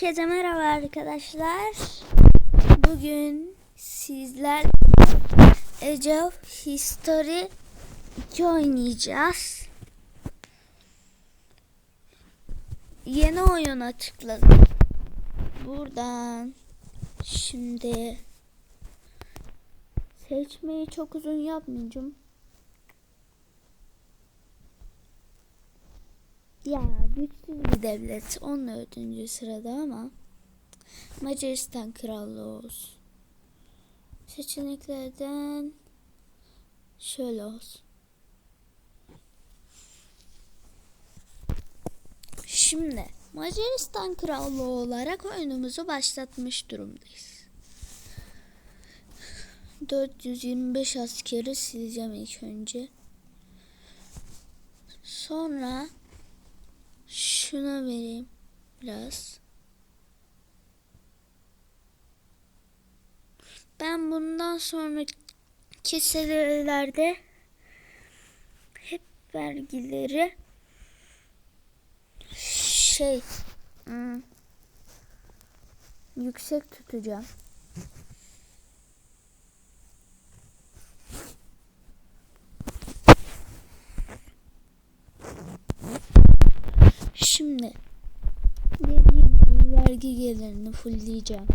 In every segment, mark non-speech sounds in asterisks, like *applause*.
Herkese merhaba arkadaşlar. Bugün sizler Age of History 2 oynayacağız. Yeni oyun açıkladım. Buradan şimdi seçmeyi çok uzun yapmayacağım. Ya güçsüz bir devlet. 14. sırada ama Macaristan Krallığı olsun. Seçeneklerden şöyle olsun. Şimdi Macaristan Krallığı olarak oyunumuzu başlatmış durumdayız. 425 askeri sileceğim ilk önce. Sonra şuna vereyim biraz. Ben bundan sonraki senelerde hep vergileri şey hmm, yüksek tutacağım. Vergi gelirini fullleyeceğim.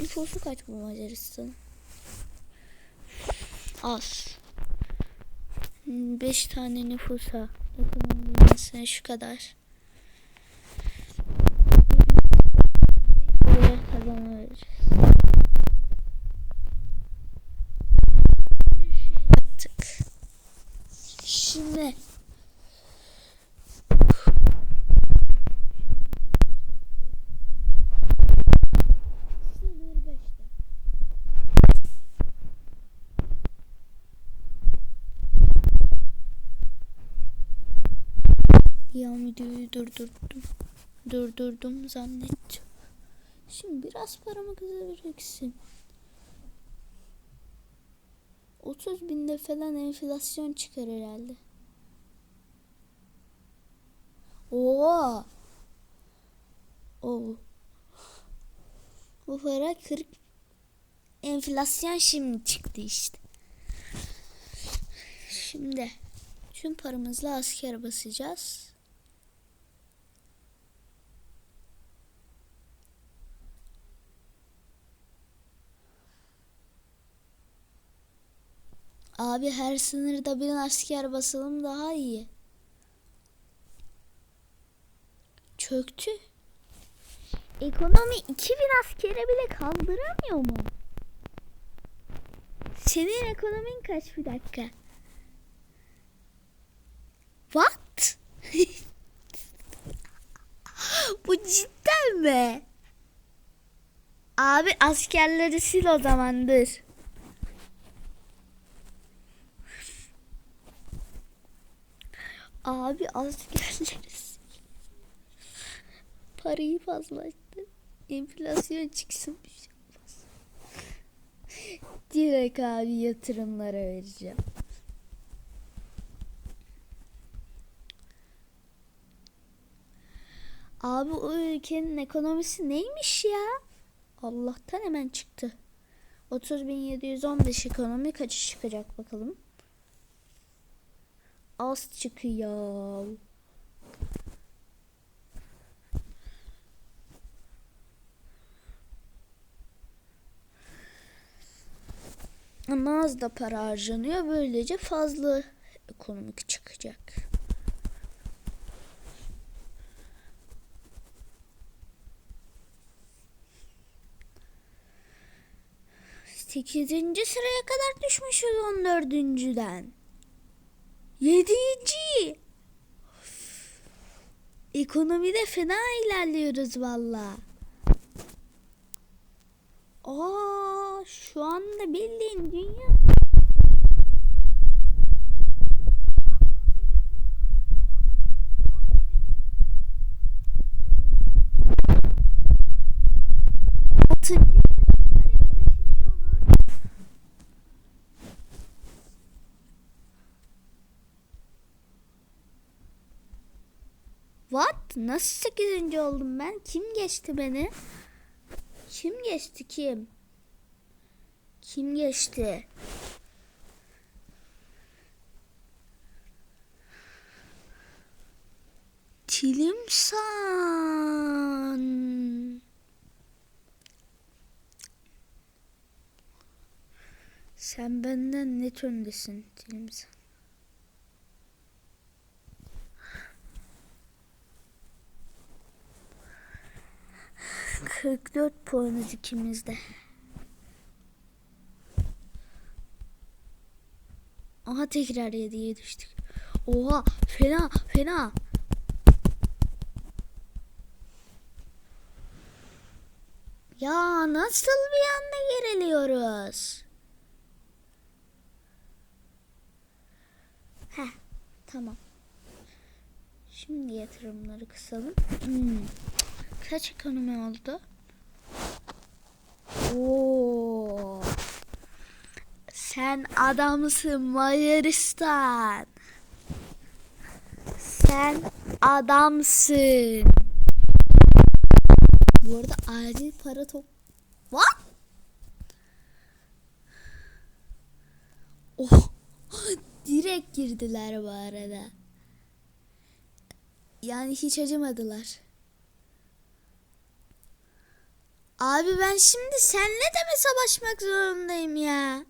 Nüfusu kaç bu Macaristan? Az. 5 tane nüfusa ekonomisine şu kadar. Ya videoyu durdurdum. Durdurdum zannettim. Şimdi biraz paramı kızacaksın. 30 binde falan enflasyon çıkar herhalde. Oo. Oo. Bu para 40 enflasyon şimdi çıktı işte. Şimdi tüm paramızla asker basacağız. Abi her sınırda bir asker basalım daha iyi. Çöktü. Ekonomi 2000 askere bile kaldıramıyor mu? Senin ekonomin kaç bir dakika? What? *laughs* Bu cidden mi? Abi askerleri sil o zamandır. Abi askerleri sil. Parayı fazlalaştı. Enflasyon çıksın bir şey olmaz. Direkt abi yatırımlara vereceğim. Abi o ülkenin ekonomisi neymiş ya? Allah'tan hemen çıktı. 30.715 ekonomi kaçı çıkacak bakalım. Az çıkıyor. Ama az da para harcanıyor. Böylece fazla ekonomik çıkacak. Sekizinci sıraya kadar düşmüşüz on dördüncüden. Yedinci. Ekonomide fena ilerliyoruz valla. Aa, şu anda bildiğin dünya Nasıl 8. oldum ben? Kim geçti beni? Kim geçti kim? Kim geçti? Tilimsan. Sen benden net öndesin Tilimsan. Kırk dört puanız ikimizde. Aha tekrar yediye düştük. Oha fena fena. Ya nasıl bir anda geriliyoruz? Heh tamam. Şimdi yatırımları kısalım. Hmm. Kaç ekonomi oldu? Oo. Sen adamsın Macaristan. Sen adamsın. Bu arada acil para top... What? Oh. *laughs* Direkt girdiler bu arada. Yani hiç acımadılar. Abi ben şimdi senle de mi savaşmak zorundayım ya?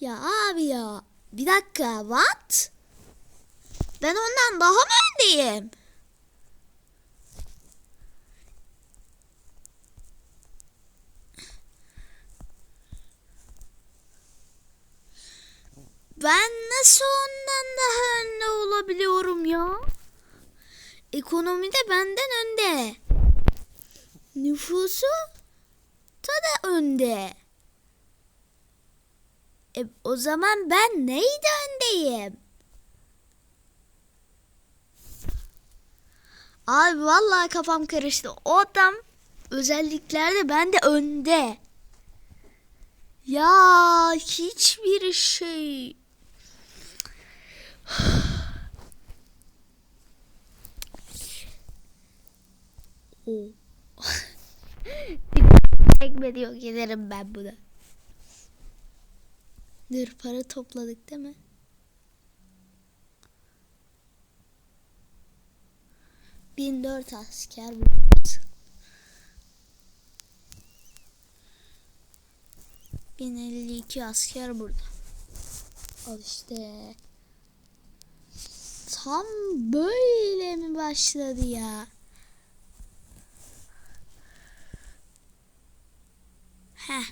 Ya abi ya. Bir dakika. What? Ben ondan daha mı öndeyim? Ben nasıl ondan daha önde olabiliyorum ya? Ekonomide benden önde. Nüfusu da da önde. E, o zaman ben neydi öndeyim? Abi vallahi kafam karıştı. O adam özelliklerde ben de önde. Ya hiçbir şey. *sighs* o. *laughs* Çekmedi yok ederim ben buna. Dur para topladık değil mi? Bin dört asker. Bin elli iki asker burada. Al işte. Tam böyle mi başladı ya? Heh.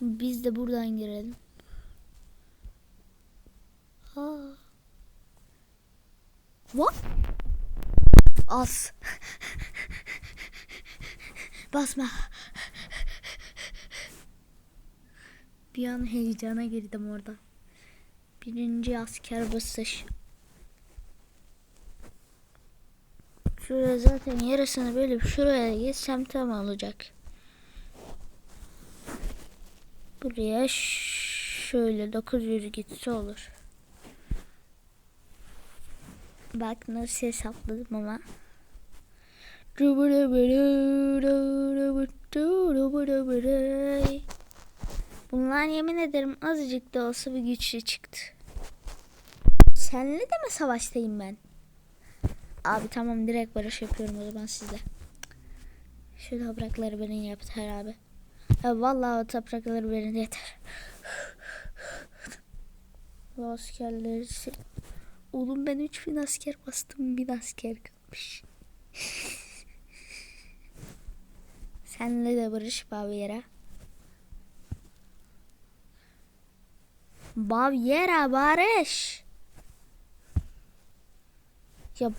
Biz de buradan girelim. Aa. What? Az. Basma. Bir an heyecana girdim orada. Birinci asker basış. Şuraya zaten yarısını bölüp şuraya geçsem tam olacak. Buraya şöyle 900 gitse olur. Bak nasıl hesapladım ama. Bunlar yemin ederim azıcık da olsa bir güçlü çıktı. Senle de mi savaştayım ben? Abi tamam direkt barış yapıyorum o zaman sizle. Şu toprakları benim yeter abi. Ya vallahi o toprakları benim yeter. Askerleri. Oğlum ben 3000 asker bastım. 1000 asker kalmış. *laughs* Senle de barış Bavyera. Bavyera barış. Ya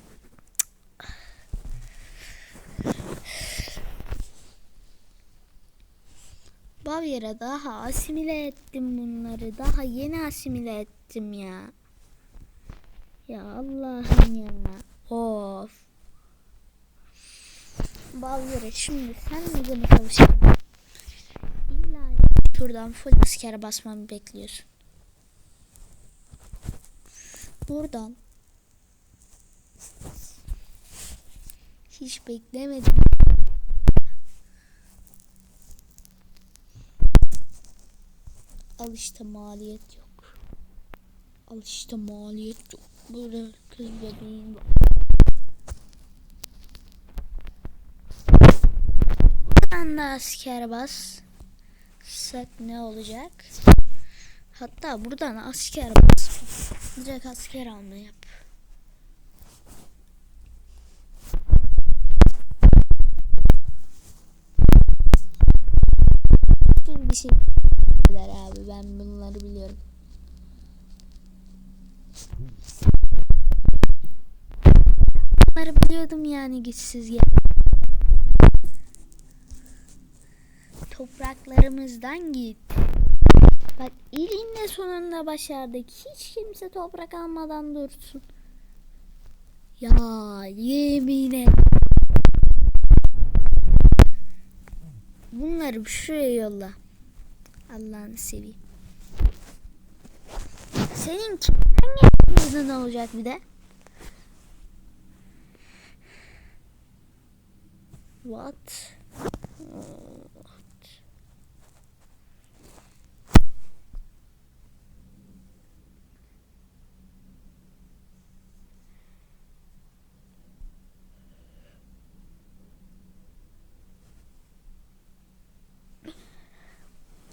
Bavyera daha asimile ettim bunları. Daha yeni asimile ettim ya. Ya Allah'ım ya. Of. Balgara şimdi sen neden çalışalım? İlla şuradan full asker basmamı bekliyorsun. Buradan hiç beklemedim. Al işte maliyet yok. Al işte maliyet yok. Burada kız bebeğin var. Buradan da asker bas. Sak ne olacak? Hatta buradan asker bas. Direkt asker alma yap. Bir şey abi ben bunları biliyorum. Bunları biliyordum yani güçsüz ya. Topraklarımızdan git. Bak ilinde sonunda başardık. Hiç kimse toprak almadan dursun. Ya yemin et. Bunları şuraya yolla. Allah'ını seveyim. Senin kimden geldiğinde ne olacak bir de? What?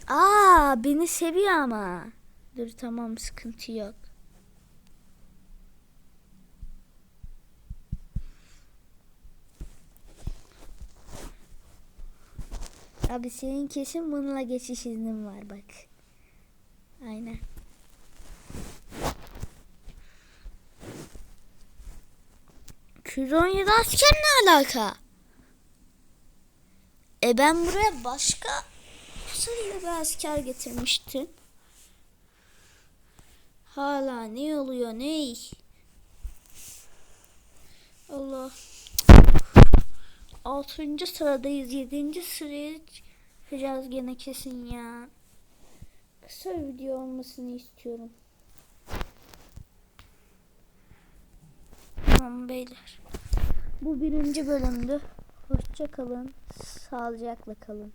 Aa beni seviyor ama. Dur tamam sıkıntı yok. Abi senin kesin bununla geçiş iznin var bak. Aynen. Küronya'da asker ne alaka? E ben buraya başka sayılı bir asker getirmiştim. Hala ne oluyor ne? Allah. Altıncı sıradayız. Yedinci sıraya çıkacağız gene kesin ya. Kısa video olmasını istiyorum. Tamam beyler. Bu birinci bölümdü. Hoşça kalın. Sağlıcakla kalın.